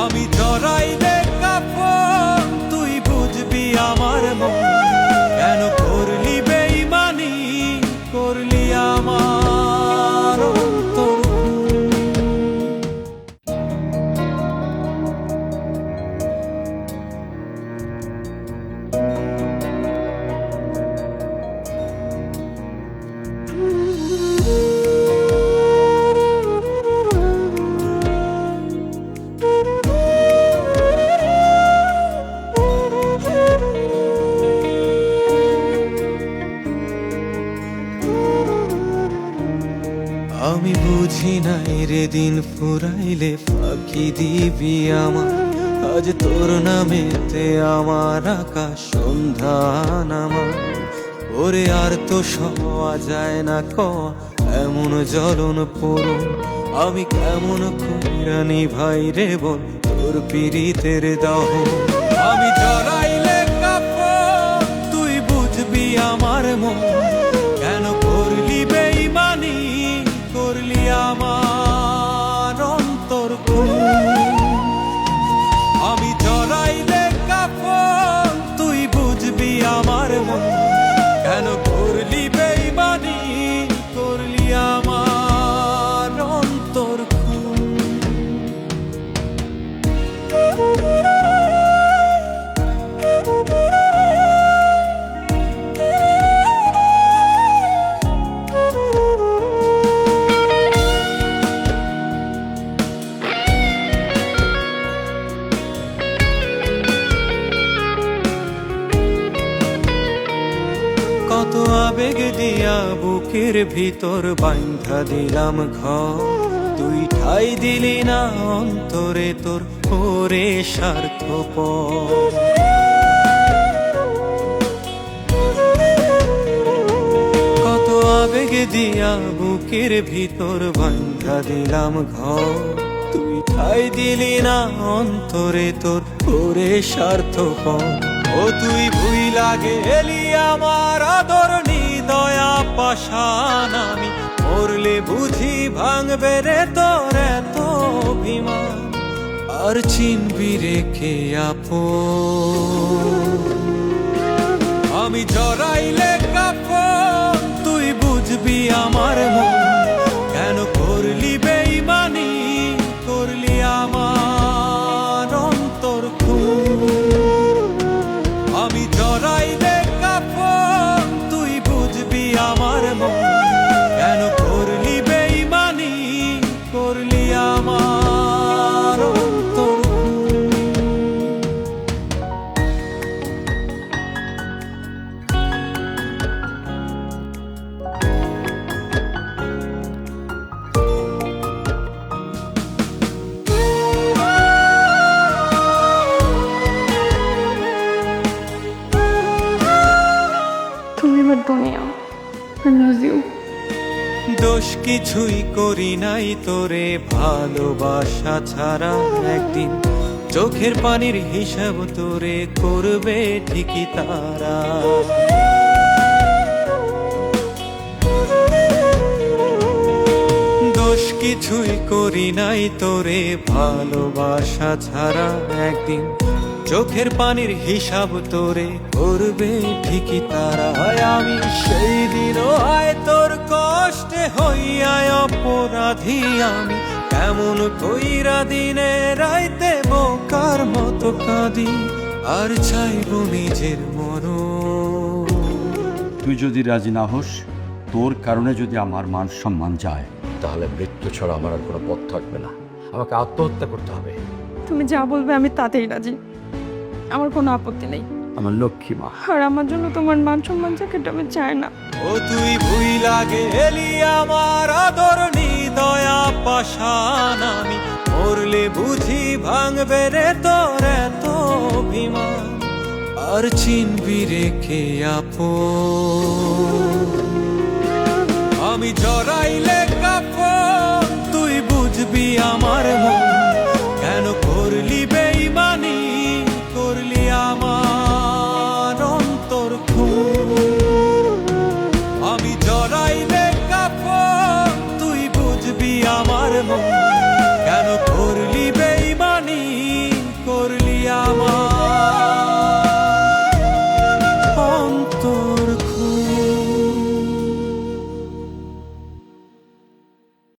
আমি জড়াইলে আমি বুঝি নাই রে দিন ফুরাইলে ফাঁকি দিবি আমার আজ তোর নামেতে আমার আকাশ সন্ধান আমার ওরে আর তো সওয়া যায় না ক, এমন জ্বলন পড়ুন আমি কেমন কইরানি ভাই রে বল তোর পীড়িতের দহ। আমি জড়াইলে কাপড় তুই বুঝবি আমার মন। আবেগ দিয়া বুকের ভিতর বান্ধা দিলাম ঘর। তুই ঠাই দিলি না অন্তরে তোর ওরে স্বার্থ কত আবেগ দিয়া বুকের ভিতর বান্ধা দিলাম ঘর। তুই ঠাই দিলি না অন্তরে তোর ওরে স্বার্থ ও তুই ভুই লাগে এলি আমার আদর দয়া পাশান আমি। মরলে বুঝি ভাঙবে রে তোর এত অভিমান। আর চিনবি রেখে আপো আমি জড়াইলে কাপড় দোষ কিছুই করি নাই তোরে, ভালোবাসা ছাড়া একদিন চোখের পানির হিসাব তোরে করবে ঠিকই তারা। দোষ কিছুই করি নাই তোরে, ভালোবাসা ছাড়া একদিন চোখের পানির হিসাব তোরে করবে ঠিকই তারা। আমি সেই দিনও হয় তোর অপরাধী আমি। কেমন কইরা দিনে রাইতে বোকার মতো কাঁদি আর চাইব নিজের মরণ তুই যদি রাজি না হোস তোর কারণে যদি আমার মান সম্মান যায় তাহলে মৃত্যু ছাড়া আমার আর কোনো পথ থাকবে না। আমাকে আত্মহত্যা করতে হবে। তুমি যা বলবে আমি তাতেই রাজি। আমার কোনো আপত্তি নেই। আমার লক্ষ্মী মা। আর আমার জন্য তোমার মান সম্মান চাকরিটা আমি চাই না। ও তুই ভুই লাগে এলি আমার আদর দয়া পাশান আমি মরলে বুঝি ভাঙবে রে তোর এত অভিমান। আর চিনবি রেখে আপো আমি জড়াইলে কাপড় zaman.